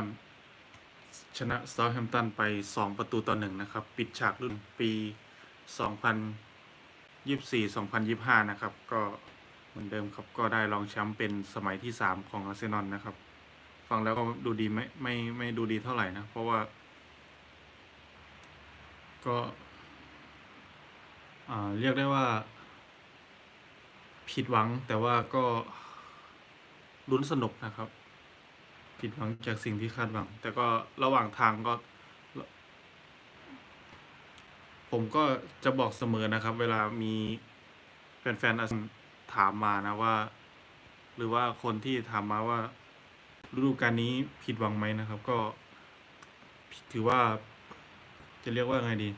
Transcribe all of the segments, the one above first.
อลชนะซาแฮมตันไป 2 ประตูต่อหนึ่งนะครับ ปิดฉากรุ่นปี 2024-2025 นะครับ ก็เหมือนเดิมครับ ก็ได้รองแชมป์เป็นสมัยที่ 3 ของอาร์เซนอลนะครับ ฟังแล้วก็ดูดีไม่ไม่ไม่ดูดีเท่าไหร่นะ เพราะว่า ก็เรียกได้ว่า ผิดหวังแต่ว่าก็ลุ้นสนุกนะครับ ผิดหวังจากสิ่งที่คาดหวัง แต่ก็ระหว่างทางก็ ผมก็จะบอกเสมอนะครับ เวลามีแฟนๆอาร์เซนถามมานะว่า หรือว่าคนที่ถามมาว่า ฤดูกาลนี้ผิดหวังไหมนะครับ ก็ ถือว่า จะเรียกว่าไงดี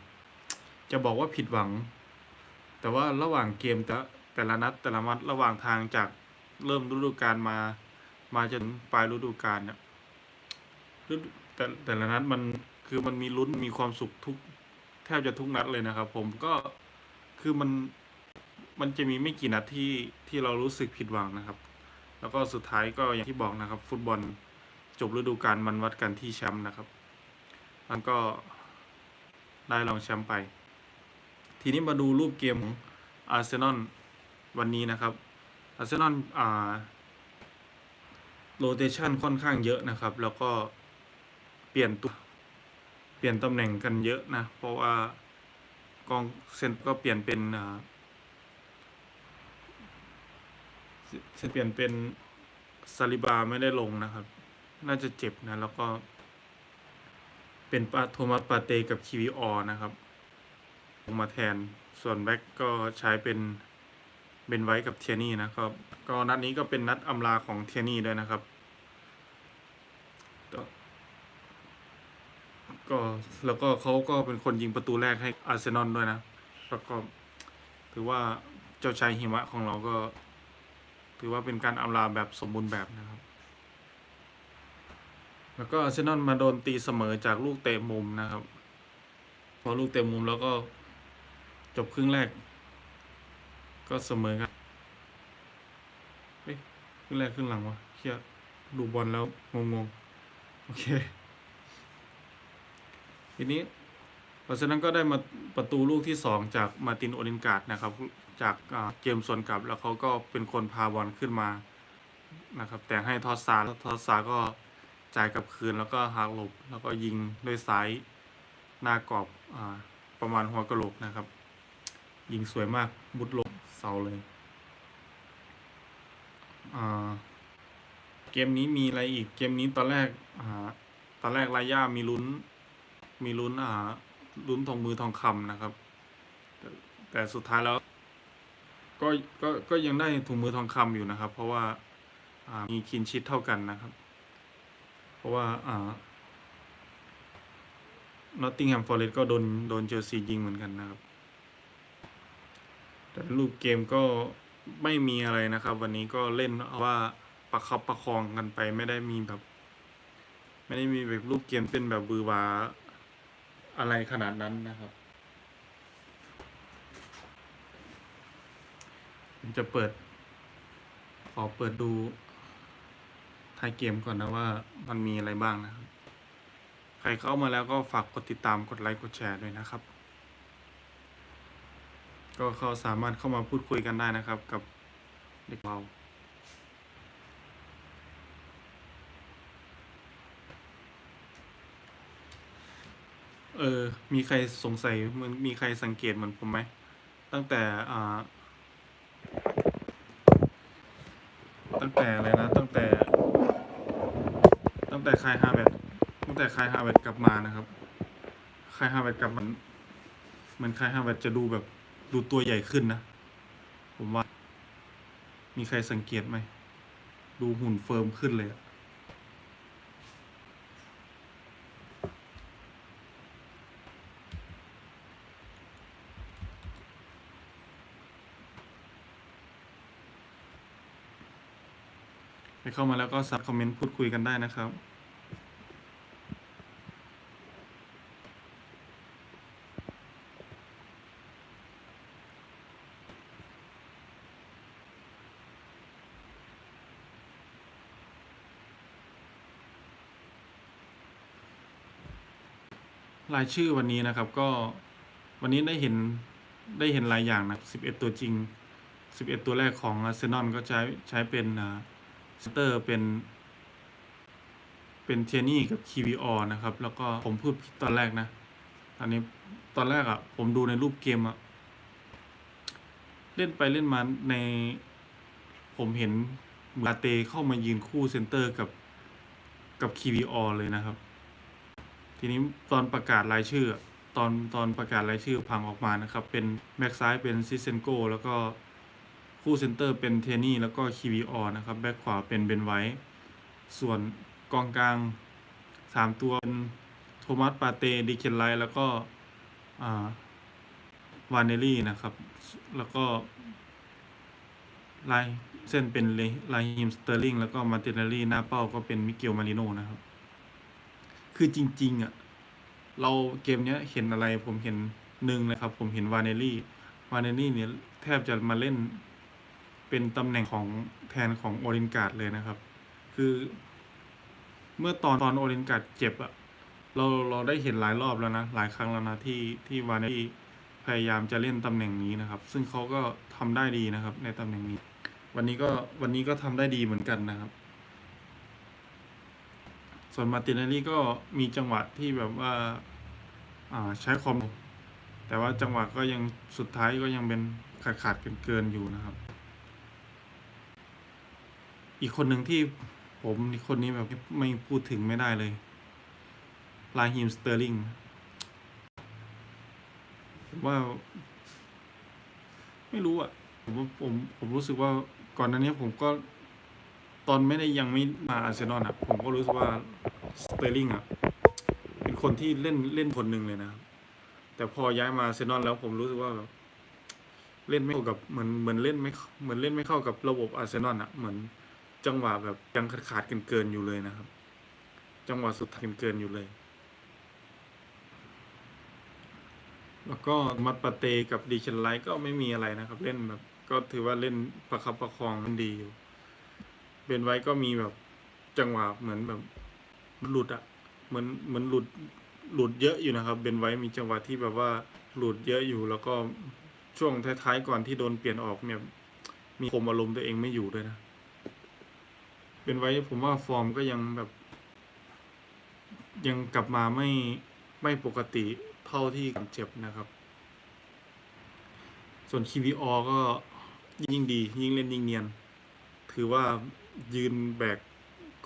จะบอกว่าผิดหวัง แต่ว่าระหว่างเกมแต่แต่ละนัดแต่ละมัดระหว่างทางจากเริ่มฤดูกาลมา มาจนปลายฤดูกาลเนี่ยแต่แต่ละนัดมันคือมันมีลุ้นมีความสุขทุก แทบจะทุกนัดเลยนะครับ ผมก็คือมันมันจะมีไม่กี่นัดที่ที่เรารู้สึกผิดหวังนะครับ แล้วก็สุดท้ายก็อย่างที่บอกนะครับ ฟุตบอลจบฤดูกาลมันวัดกันที่แชมป์นะครับ มันก็ได้รองแชมป์ไป ทีนี้มาดูรูปเกมของอาร์เซนอลวันนี้นะครับอาร์เซนอลอ่า โรเตชันค่อนข้างเยอะนะครับ แล้วก็เปลี่ยนตัวเปลี่ยนตำแหน่งกันเยอะนะ เพราะว่ากองเซนก็เปลี่ยนเป็นเซนเปลี่ยนเป็นซาลิบาไม่ได้ลงนะครับ น่าจะเจ็บนะ แล้วก็เป็นปาโทมัสปาเตกับคิวิออนะครับ ลงมาแทนส่วนแบ็กก็ใช้เป็นเบนไว้กับเทียนี่นะครับ ก็นัดนี้ก็เป็นนัดอำลาของเทียนี่ด้วยนะครับ ก็แล้วก็เขาก็เป็นคนยิงประตูแรกให้อาร์เซนอลด้วยนะแล้วก็ถือว่าเจ้าชายหิมะของเราก็ ถือว่าเป็นการอำลาแบบสมบูรณ์แบบนะครับ แล้วก็อาร์เซนอลมาโดนตีเสมอจากลูกเตะมุมนะครับ พอลูกเตะมุมแล้วก็จบครึ่งแรก ก็เสมอกันเฮ้ยครึ่งแรกครึ่งหลังวะเคียดูบอลแล้วงงๆโอเค ทีนี้ เพราะฉะนั้นก็ได้มาประตูลูกที่สองจากมาตินโอลินการ์ดนะครับ จากเกมส่วนกลับแล้วเขาก็เป็นคนพาบอลขึ้นมานะครับ แต่ให้ทอสซาแล้วทอสซาก็จ่ายกลับคืนแล้วก็หักหลบ แล้วก็ยิงด้วยซ้ายหน้ากรอบอประมาณหัวกระโหลกนะครับ ยิงสวยมากมุดลงเสาเลยเกมนี้มีอะไรอีกเกมนี้ตอนแรกตอนแรกรายย่ามีลุ้น มีลุ้นอ่าลุ้นทองมือทองคำนะครับแต่แต่สุดท้ายแล้ว ก็ก็ก็ยังได้ถุงมือทองคำอยู่นะครับ เพราะว่าามีคินชิดเท่ากันนะครับ เพราะว่าอ่านอตติงแฮมฟอร์เรสก็โดนโดนเชลซียิงเหมือนกันนะครับ แต่รูปเกมก็ไม่มีอะไรนะครับ วันนี้ก็เล่นว่าประคับประคองกันไปไม่ได้มีแบบ ไม่ได้มีแบบรูปเกมเป็นแบบบือวา อะไรขนาดนั้นนะครับ ผมจะเปิด ขอเปิดดูท้ายเกมก่อนนะว่ามันมีอะไรบ้างนะครับ ใครเข้ามาแล้วก็ฝากกดติดตามกดไลค์กดแชร์ด้วยนะครับ ก็เขาสามารถเข้ามาพูดคุยกันได้นะครับกับเด็กเรา เออ มีใครสงสัยมันมีใครสังเกตเหมือนผมไหม ตั้งแต่อ่า ตั้งแต่อะไรนะ ตั้งแต่ ตั้งแต่คายฮาเวตตั้งแต่คายฮาเวตกลับมานะครับคายฮาเวตกลับมันเหมือนคายฮาเวตจะดูแบบดูตัวใหญ่ขึ้นนะ ผมว่า มีใครสังเกตไหม ดูหุ่นเฟิร์มขึ้นเลยอะ เข้ามาแล้วก็สับคอมเมนต์พูดคุยกันได้นะครับรายชื่อวันนี้นะครับก็วันนี้ได้เห็นได้เห็นหลายอย่างนะ11 ตัวจริง 11 ตัวแรกของอาร์เซนอลก็ใช้ใช้เป็นอ่า เตอร์เป็นเป็นเทียนี่กับคีวีออนะครับ แล้วก็ผมพูดผิดตอนแรกนะ อันนี้ตอนแรกอะ่ะ ผมดูในรูปเกมอะ่ะ เล่นไปเล่นมาในผมเห็นมาเตเข้ามายืนคู่เซนเตอร์กับกับคีวีออเลยนะครับ ทีนี้ตอนประกาศรายชื่อ ตอนตอนประกาศรายชื่อพังออกมานะครับ เป็นแบ็กซ้ายเป็นซิเซนโกแล้วก็ คู่เซนเตอร์เป็นเทนี่แล้วก็คีวีออนะครับแบ็กขวาเป็นเบนไวท์ส่วนกองกลางสามตัวเป็นโทมัสปาเตดิเคนไลแล้วก็วานเนลี่นะครับ แล้วก็ลายเส้นเป็นลายฮิมสเตอร์ลิงแล้วก็มาร์ตินเนลี่หน้าเป้าก็เป็นมิเกลมาริโนนะครับ คือจริง ๆ อะ เราเกมเนี้ยเห็นอะไรผมเห็นหนึ่งเลยครับ ผมเห็นวานเนลี่วานเนลลี่เนี่ยแทบจะมาเล่น เป็นตำแหน่งของแทนของโอรินการ์ดเลยนะครับ คือเมื่อตอนตอนโอรินการ์ดเจ็บอะเราเราได้เห็นหลายรอบแล้วนะ หลายครั้งแล้วนะที่ที่วานิลลี่พยายามจะเล่นตำแหน่งนี้นะครับ ซึ่งเขาก็ทำได้ดีนะครับ ในตำแหน่งนี้ วันนี้ก็วันนี้ก็ทำได้ดีเหมือนกันนะครับ ส่วนมาตินเนลลี่ก็มีจังหวะที่แบบว่าอ่าใช้ความแต่ว่าจังหวะก็ยังสุดท้ายก็ยังเป็นขาดขาดเกินเกินอยู่นะครับ อีกคนหนึ่งที่ผมคนนี้แบบไม่พูดถึงไม่ได้เลย ลาฮิมสเตอร์ลิงผมว่า ไม่รู้อะ ผมว่าผมผมรู้สึกว่าก่อนหน้านี้ผมก็ตอนไม่ได้ยังไม่มาอาร์เซนอลอะ ผมก็รู้สึกว่าสเตอร์ลิงอะ เป็นคนที่เล่นเล่นคนหนึ่งเลยนะ แต่พอย้ายมาอาร์เซนอลแล้วผมรู้สึกว่าแบบเล่นไม่เข้ากับเหมือนเหมือนเล่นไม่เหมือนเล่นไม่เข้ากับระบบอาร์เซนอลอะเหมือน จังหวะแบบยังขาดเกินเกินๆอยู่เลยนะครับ จังหวะสุดท้ายเกินๆอยู่เลย แล้วก็มัดปาเตกับดีเชนไลท์ก็ไม่มีอะไรนะครับ เล่นแบบ ก็ถือว่าเล่นประคับประคองมันดีอยู่เบนไว้ก็มีแบบจังหวะเหมือนแบบหลุดอะเหมือนเหมือนหลุดหลุดเยอะอยู่นะครับ เบนไว้มีจังหวะที่แบบว่าหลุดเยอะอยู่ แล้วก็ช่วงท้ายๆก่อนที่โดนเปลี่ยนออกเนี่ย มีคมอารมณ์ตัวเองไม่อยู่ด้วยนะ เบนไว้ผมว่าฟอร์มก็ยังแบบ ยังกลับมาไม่ไม่ปกติเท่าที่เจ็บนะครับ ส่วนคีวีออก็ยิ่งดี ยิ่งเล่นยิ่งเนียน ถือว่ายืนแบก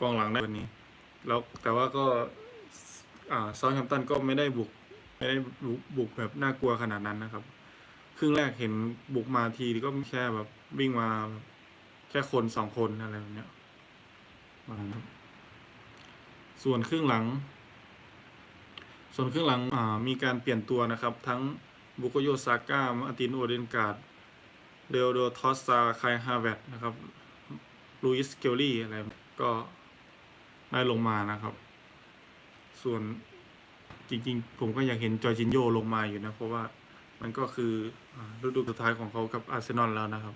กองหลังได้วันนี้ แล้วแต่ว่าก็อ่าซา u t แฮมป์ตันก็ไม่ได้บุก ไม่ได้บุกบุกแบบน่ากลัวขนาดนั้นนะครับ ครึ่งแรกเห็นบุกมาทีก็แค่แบบวิ่งมาแค่คนสองคนอะไรแบบเนี้ย ประมาณนั้นส่วนครึ่งหลัง ส่วนครึ่งหลังมีการเปลี่ยนตัวนะครับ ทั้งบุโกโยซาก้ามาตินโอเดนการ์ดเรโอโดทอสซาไคฮาเวตนะครับลุยส์เกลลี่อะไรก็ได้ลงมานะครับ ส่วนจริงๆ ผมก็อยากเห็นจอร์จินโยลงมาอยู่นะ เพราะว่ามันก็คือฤดูสุดท้ายของเขากับอาร์เซนอลแล้วนะครับ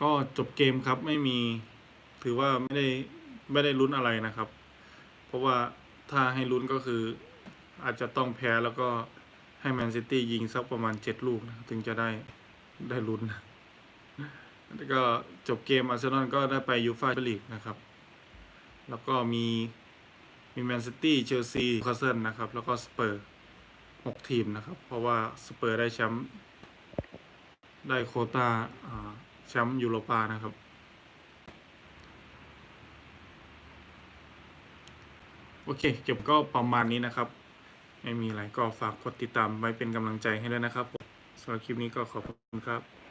ก็จบเกมครับไม่มีถือว่าไม่ได้ไม่ได้ลุ้นอะไรนะครับ เพราะว่าถ้าให้ลุ้นก็คืออาจจะต้องแพ้แล้วก็ให้แมนซิตี้ยิงสักประมาณเจ็ดลูกนะถึงจะได้ได้ลุ้นนะแล้วก็จบเกมอาร์เซนอลก็ได้ไปยูฟ่าลีกนะครับ แล้วก็มีมีแมนซิตี้เชลซีคาสเซิลนะครับ แล้วก็สเปอร์หกทีมนะครับ เพราะว่าสเปอร์ได้แชมป์ได้โคตาอ่า แชมป์ยูโรปานะครับ โอเค เก็บก็ประมาณนี้นะครับ ไม่มีอะไรก็ฝากกดติดตามไว้เป็นกำลังใจให้ด้วยนะครับผมสำหรับคลิปนี้ก็ขอบคุณครับ